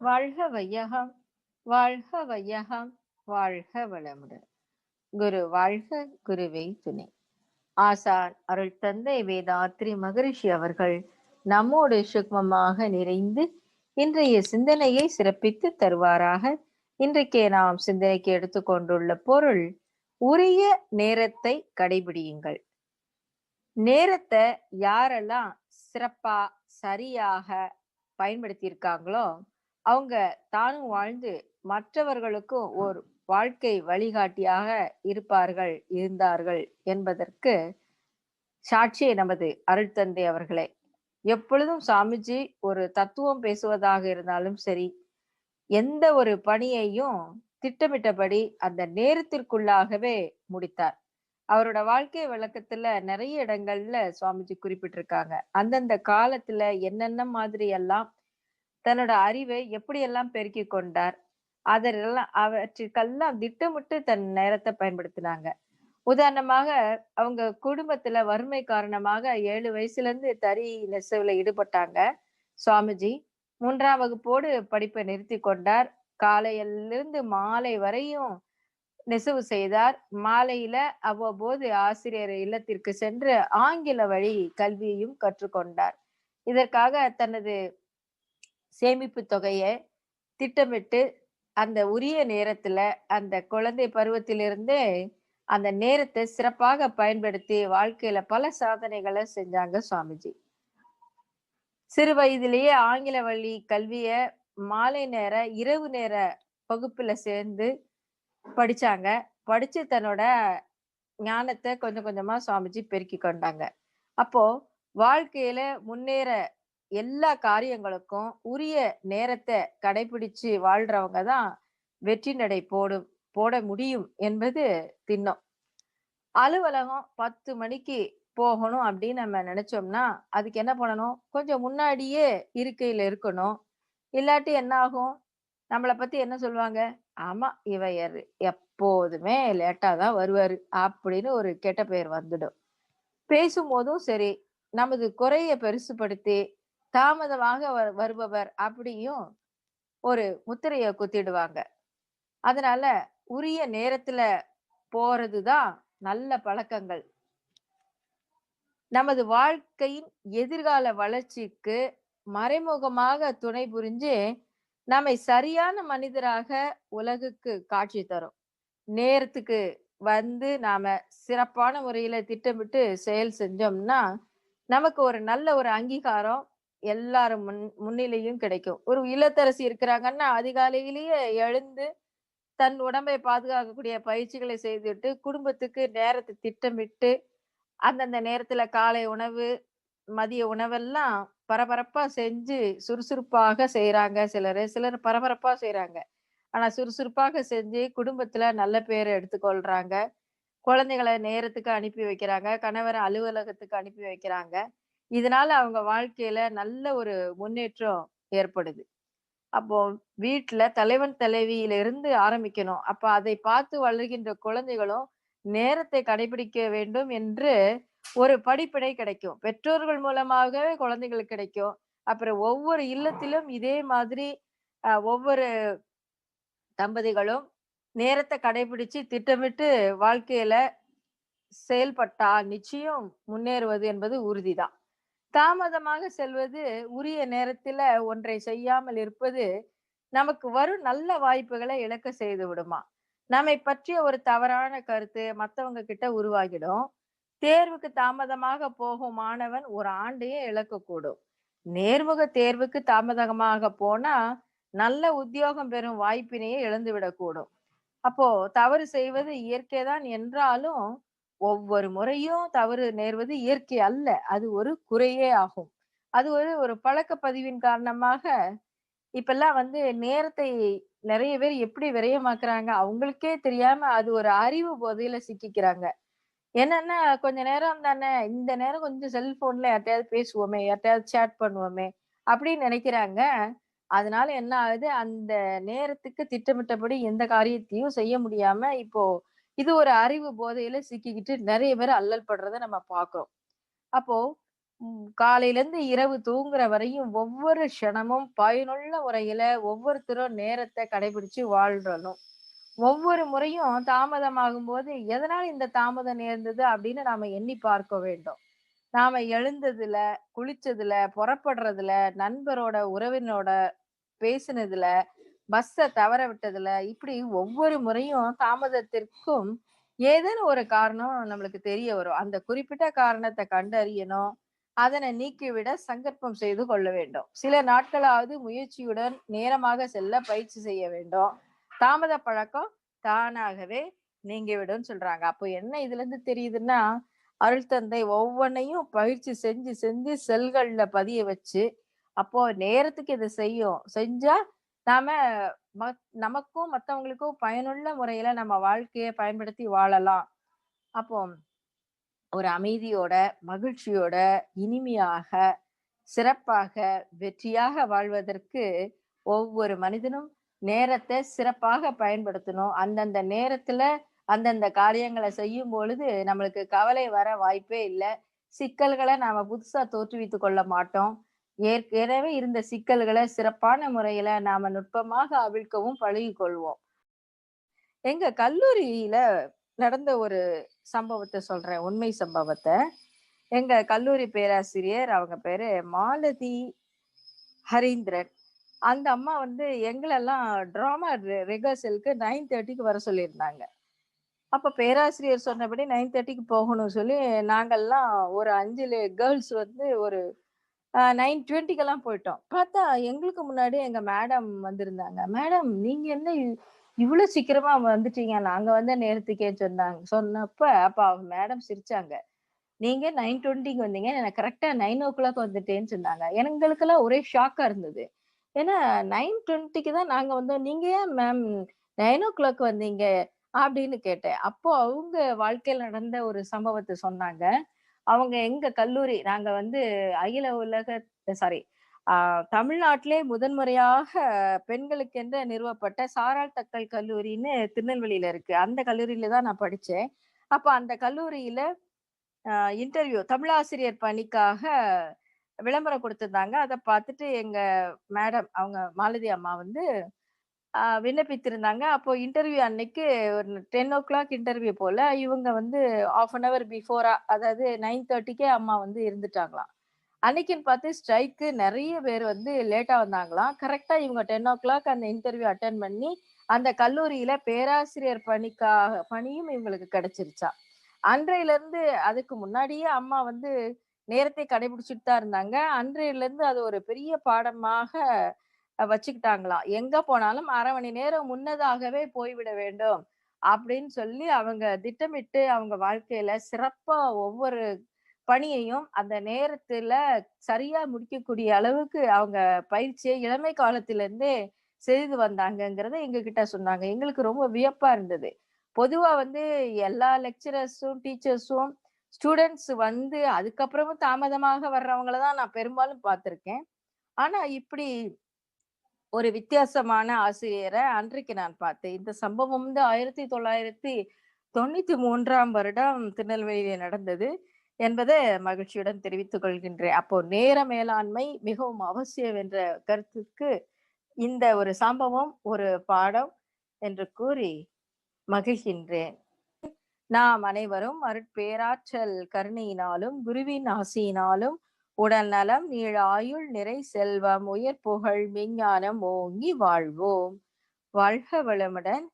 வாழ்க வையகம் வாழ்க வையகம் வாழ்க வளமுடன். குரு வாழ்க குருவே துணை. ஆசான் அருள் தந்தை வேதாத்ரி மகரிஷி அவர்கள் நம்மோடு சுக்மமாக நிறைந்து இன்றைய சிந்தனையை சிறப்பித்து தருவாராக. இன்றைக்கே நாம் சிந்தனைக்கு எடுத்துக்கொண்டுள்ள பொருள் உரிய நேரத்தை கடைபிடியுங்கள். நேரத்தை யாரெல்லாம் சிறப்பா சரியாக பயன்படுத்தியிருக்காங்களோ அவங்க தானும் வாழ்ந்து மற்றவர்களுக்கும் ஒரு வாழ்க்கை வழிகாட்டியாக இருப்பார்கள் இருந்தார்கள் என்பதற்கு சாட்சியை நமது அருள்தந்தை அவர்களே எப்பொழுதும் சாமிஜி ஒரு தத்துவம் பேசுவதாக இருந்தாலும் சரி எந்த ஒரு பணியையும் திட்டமிட்டபடி அந்த நேரத்திற்குள்ளாகவே முடித்தார். அவரோட வாழ்க்கை விளக்கத்துல நிறைய இடங்கள்ல சுவாமிஜி குறிப்பிட்டிருக்காங்க. அந்தந்த காலத்துல என்னென்ன மாதிரி எல்லாம் தன்னோட அறிவை எப்படியெல்லாம் பெருக்கி கொண்டார் அதெல்லாம் அவற்றுக்கெல்லாம் திட்டமிட்டு தன் நேரத்தை பயன்படுத்தினாங்க. உதாரணமாக அவங்க குடும்பத்துல வறுமை காரணமாக ஏழு வயசுல இருந்து தறி நெசவுல ஈடுபட்டாங்க. சுவாமிஜி மூன்றாம் வகுப்போடு படிப்பை நிறுத்தி கொண்டார். காலையிலிருந்து மாலை வரையும் நெசவு செய்தார். மாலையில அவ்வப்போது ஆசிரியர் இல்லத்திற்கு சென்று ஆங்கில வழி கல்வியையும் கற்றுக்கொண்டார். இதற்காக தனது சேமிப்பு தொகையை திட்டமிட்டு அந்த உரிய நேரத்துல அந்த குழந்தை பருவத்திலிருந்தே அந்த நேரத்தை சிறப்பாக பயன்படுத்தி வாழ்க்கையில பல சாதனைகளை செஞ்சாங்க சுவாமிஜி. சிறு வயதிலேயே ஆங்கில வழி கல்விய மாலை நேர இரவு நேர வகுப்புல சேர்ந்து படிச்சாங்க. படிச்சு தன்னோட ஞானத்தை கொஞ்சம் கொஞ்சமா சுவாமிஜி பெருக்கி கொண்டாங்க. அப்போ வாழ்க்கையில முன்னேற எல்லா காரியங்களுக்கும் உரிய நேரத்தை கடைபிடிச்சு வாழ்றவங்க தான் வெற்றி நடை போடும் போட முடியும் என்பது திண்ணம். அலுவலகம் பத்து மணிக்கு போகணும் அப்படின்னு நம்ம நினைச்சோம்னா அதுக்கு என்ன பண்ணணும்? கொஞ்சம் முன்னாடியே இருக்கையில இருக்கணும். இல்லாட்டி என்ன ஆகும்? நம்மளை பத்தி என்ன சொல்லுவாங்க? ஆமா இவையர் எப்போதுமே லேட்டா தான் வருவாரு அப்படின்னு ஒரு கெட்ட பெயர் வந்துடும். பேசும்போதும் சரி நமது குறைய பெருசுபடுத்தி தாமதமாக வருபவர் அப்படியும் ஒரு முத்திரைய குத்திடுவாங்க. அதனால உரிய நேரத்துல போறதுதான் நல்ல பழக்கங்கள். நமது வாழ்க்கையின் எதிர்கால வளர்ச்சிக்கு மறைமுகமாக துணை புரிஞ்சு நம்மை சரியான மனிதராக உலகுக்கு காட்சி தரும். நேரத்துக்கு வந்து நாம சிறப்பான முறையில திட்டமிட்டு செயல் செஞ்சோம்னா நமக்கு ஒரு நல்ல ஒரு அங்கீகாரம் எல்லாரும் முன் முன்னிலையும் கிடைக்கும். ஒரு இல்லத்தரசி இருக்கிறாங்கன்னா அதிகாலையிலேயே எழுந்து தன் உடம்பை பாதுகாக்கக்கூடிய பயிற்சிகளை செய்துட்டு குடும்பத்துக்கு நேரத்தை திட்டமிட்டு அந்தந்த நேரத்துல காலை உணவு மதிய உணவெல்லாம் பரபரப்பா செஞ்சு சுறுசுறுப்பாக செய்யறாங்க சிலர். சிலர் பரபரப்பா செய்யறாங்க ஆனா சுறுசுறுப்பாக செஞ்சு குடும்பத்துல நல்ல பேரை எடுத்துக்கொள்றாங்க. குழந்தைகளை நேரத்துக்கு அனுப்பி வைக்கிறாங்க. கணவரை அலுவலகத்துக்கு அனுப்பி வைக்கிறாங்க. இதனால அவங்க வாழ்க்கையில நல்ல ஒரு முன்னேற்றம் ஏற்படுது. அப்போ வீட்டுல தலைவன் தலைவியில இருந்து ஆரம்பிக்கணும். அப்ப அதை பார்த்து வளர்கின்ற குழந்தைகளும் நேரத்தை கடைபிடிக்க வேண்டும் என்று ஒரு படிப்பினை கிடைக்கும். பெற்றோர்கள் மூலமாகவே குழந்தைகளுக்கு கிடைக்கும். அப்புறம் ஒவ்வொரு இல்லத்திலும் இதே மாதிரி ஒவ்வொரு தம்பதிகளும் நேரத்தை கடைபிடிச்சு திட்டமிட்டு வாழ்க்கையில செயல்பட்டா நிச்சயம் முன்னேறுவது என்பது உறுதிதான். தாமதமாக செல்வது உரிய நேரத்துல ஒன்றை செய்யாமல் இருப்பது நமக்கு வரும் நல்ல வாய்ப்புகளை இழக்க செய்து விடுமா? நம்மை பற்றிய ஒரு தவறான கருத்து மத்தவங்க கிட்ட உருவாகிடும். தேர்வுக்கு தாமதமாக போகும் மாணவன் ஒரு ஆண்டையே இழக்கக்கூடும். நேர்முக தேர்வுக்கு தாமதமாக போனா நல்ல உத்தியோகம் பெறும் வாய்ப்பினையே இழந்து விடக்கூடும் அப்போ தவறு செய்வது இயற்கைதான் என்றாலும் ஒவ்வொரு முறையும் தவறு நேர்வது இயற்கை அல்ல. அது ஒரு குறையே ஆகும். அது ஒரு ஒரு பழக்க பதிவின் காரணமாக இப்பெல்லாம் வந்து நேரத்தை நிறைய பேர் எப்படி விரயமாக்குறாங்க அவங்களுக்கே தெரியாம அது ஒரு அறிவு போதையில சிக்கிக்கிறாங்க. என்னன்னா கொஞ்ச நேரம் தானே இந்த நேரம் கொஞ்சம் செல்போன்ல யார்ட்டையாவது பேசுவோமே யார்ட்டையாவது சேட் பண்ணுவோமே அப்படின்னு நினைக்கிறாங்க. அதனால என்ன ஆகுது? அந்த நேரத்துக்கு திட்டமிட்டபடி எந்த காரியத்தையும் செய்ய முடியாம இப்போ இது ஒரு அறிவு போதையில சிக்கிக்கிட்டு நிறைய பேர் அல்லல் படுறத நம்ம பாக்குறோம் அப்போ காலையில காலையிலேருந்து இரவு தூங்குற வரையும் ஒவ்வொரு க்ஷணமும் பயனுள்ள முறையில ஒவ்வொருத்தரும் நேரத்தை கடைபிடிச்சு வாழ்றணும். ஒவ்வொரு முறையும் தாமதமாகும்போது, எதனால் இந்த தாமதம் நேர்ந்தது அப்படின்னு நாம எண்ணி பார்க்க வேண்டும். நாம எழுந்ததுல, குளிச்சதுல, புறப்படுறதுல, நண்பரோட, உறவினரோட பேசினதுல, பஸ்ஸை தவற விட்டதுல, இப்படி ஒவ்வொரு முறையும் தாமதத்திற்கும் ஏதேனும் ஒரு காரணம் நம்மளுக்கு தெரிய வரும். அந்த குறிப்பிட்ட காரணத்தை கண்டறியணும். அதனை நீக்கிவிட சங்கற்பம் செய்து கொள்ள வேண்டும். சில நாட்களாவது முயற்சியுடன் நேரமாக செல்ல பயிற்சி செய்ய வேண்டும். தாமத பழக்கம் தானாகவே நீங்கிவிடும் சொல்றாங்க. அப்போ என்ன இதுல இருந்து தெரியுதுன்னா, அருள் தந்தை ஒவ்வொன்னையும் பயிற்சி செஞ்சு, செஞ்சு செல்கள்ல பதிய வச்சு, அப்போ நேரத்துக்கு இதை செய்யும். செஞ்சா நாம மத் நமக்கும் மத்தவங்களுக்கும் பயனுள்ள முறையில நம்ம வாழ்க்கையை பயன்படுத்தி வாழலாம். அப்போ ஒரு அமைதியோட, மகிழ்ச்சியோட, இனிமையாக, சிறப்பாக, வெற்றியாக வாழ்வதற்கு ஒவ்வொரு மனிதனும் நேரத்தை சிறப்பாக பயன்படுத்தணும். அந்தந்த நேரத்துல அந்தந்த காரியங்களை செய்யும் பொழுது நம்மளுக்கு கவலை வர வாய்ப்பே இல்லை சிக்கல்களை நாம புதுசா தோற்றுவித்து கொள்ள மாட்டோம். ஏற்கனவே இருந்த சிக்கல்களை சிறப்பான முறையில நாம நுட்பமாக அவிழ்க்கவும் பழகி கொள்வோம். எங்க கல்லூரியில நடந்த ஒரு சம்பவத்தை சொல்றேன். உண்மை சம்பவத்தை எங்க கல்லூரி பேராசிரியர் அவங்க பேரு மாலதி ஹரீந்திரன். அந்த அம்மா வந்து எங்களெல்லாம் ட்ராமா ரெ ரிஹர்சலுக்கு 9:30க்கு வர சொல்லியிருந்தாங்க. அப்ப பேராசிரியர் சொன்னபடி 9:30க்கு போகணும்னு சொல்லி நாங்கள்லாம் ஒரு அஞ்சு கேர்ள்ஸ் வந்து ஒரு நைன் டுவெண்ட்டிக்கெல்லாம் போயிட்டோம். பார்த்தா எங்களுக்கு முன்னாடி எங்க மேடம் வந்திருந்தாங்க. மேடம் நீங்க என்ன இவ்வளவு சீக்கிரமா வந்துட்டீங்க. நாங்க வந்து நேரத்துக்கே சொன்னாங்க. சொன்னப்ப அப்ப அவங்க மேடம் சிரிச்சாங்க. நீங்க 9:20க்கு வந்தீங்க. எனக்கு கரெக்டா நைன் ஓ கிளாக் வந்துட்டேன்னு சொன்னாங்க. எங்களுக்கெல்லாம் ஒரே ஷாக்கா இருந்தது. ஏன்னா 9:20க்கு தான் நாங்க வந்தோம். நீங்க ஏன் மேம் 9:00 வந்தீங்க? அப்படின்னு கேட்டேன். அப்போ அவங்க வாழ்க்கையில் நடந்த ஒரு சம்பவத்தை சொன்னாங்க. அவங்க எங்க கல்லூரி நாங்க வந்து அகில உலக சாரி தமிழ்நாட்டிலே முதன்முறையாக பெண்களுக்கென்று நிறுவப்பட்ட சாராள் தக்கல் கல்லூரின்னு திருநெல்வேலியில இருக்கு. அந்த கல்லூரியில தான் நான் படித்தேன் அப்போ அந்த கல்லூரியில இன்டர்வியூ தமிழாசிரியர் பணிக்காக விளம்பரம் கொடுத்துருந்தாங்க அதை பார்த்துட்டு எங்க மேடம் அவங்க மாலதி அம்மா வந்து விண்ணப்பித்திருந்தாங்க. அப்போ இன்டர்வியூ அன்னைக்கு ஒரு 10:00 இன்டர்வியூ போல. இவங்க வந்து 1/2 அன் அவர் பிஃபோரா அதாவது 9:30க்கே அம்மா வந்து இருந்துட்டாங்களாம். அன்னைக்குன்னு பார்த்து ஸ்ட்ரைக்கு நிறைய பேர் வந்து லேட்டா வந்தாங்களாம். கரெக்டாக இவங்க 10:00 அந்த இன்டர்வியூ அட்டன் பண்ணி, அந்த கல்லூரியில பேராசிரியர் பணிக்காக பணியும் இவங்களுக்கு கிடைச்சிருச்சா அன்றையிலேருந்து அதுக்கு முன்னாடியே அம்மா வந்து நேரத்தை கடைபிடிச்சிட்டு தான் இருந்தாங்க. அன்றையிலேருந்து அது ஒரு பெரிய பாடமாக வச்சுக்கிட்டாங்களாம். எங்க போனாலும் அரை மணி நேரம் முன்னதாகவே போய்விட வேண்டும். அப்படின்னு சொல்லி அவங்க திட்டமிட்டு அவங்க வாழ்க்கையில சிறப்பா ஒவ்வொரு பணியையும் அந்த நேரத்துல சரியா முடிக்கக்கூடிய அளவுக்கு அவங்க பயிற்சியை இளமை காலத்திலிருந்தே செய்து வந்தாங்கங்கிறத எங்ககிட்ட சொன்னாங்க. எங்களுக்கு ரொம்ப வியப்பா இருந்தது. பொதுவா வந்து எல்லா லெக்சரர்ஸும், டீச்சர்ஸும் ஸ்டூடெண்ட்ஸ் வந்து அதுக்கப்புறமும் தாமதமாக வர்றவங்கள தான் நான் பெரும்பாலும் பார்த்திருக்கேன். ஆனா இப்படி ஒரு வித்தியாசமான ஆசிரியரை அன்றைக்கு நான் பார்த்தேன். இந்த சம்பவம் வந்து 1993ஆம் வருடம் திருநெல்வேலியில நடந்தது என்பதை மகிழ்ச்சியுடன் தெரிவித்துக் கொள்கின்றேன். அப்போ நேர மேலாண்மை மிகவும் அவசியம் என்ற கருத்துக்கு இந்த ஒரு சம்பவம் ஒரு பாடம் என்று கூறி மகிழ்கின்றேன். நாம் அனைவரும் அருட்பேராற்றல் கருணையினாலும், குருவின் ஆசியினாலும் உடல் நலம், நீள் ஆயுள், நிறை செல்வம், உயர் புகழ், விஞ்ஞானம் ஓங்கி வாழ்வோம். வாழ்க வளமுடன்.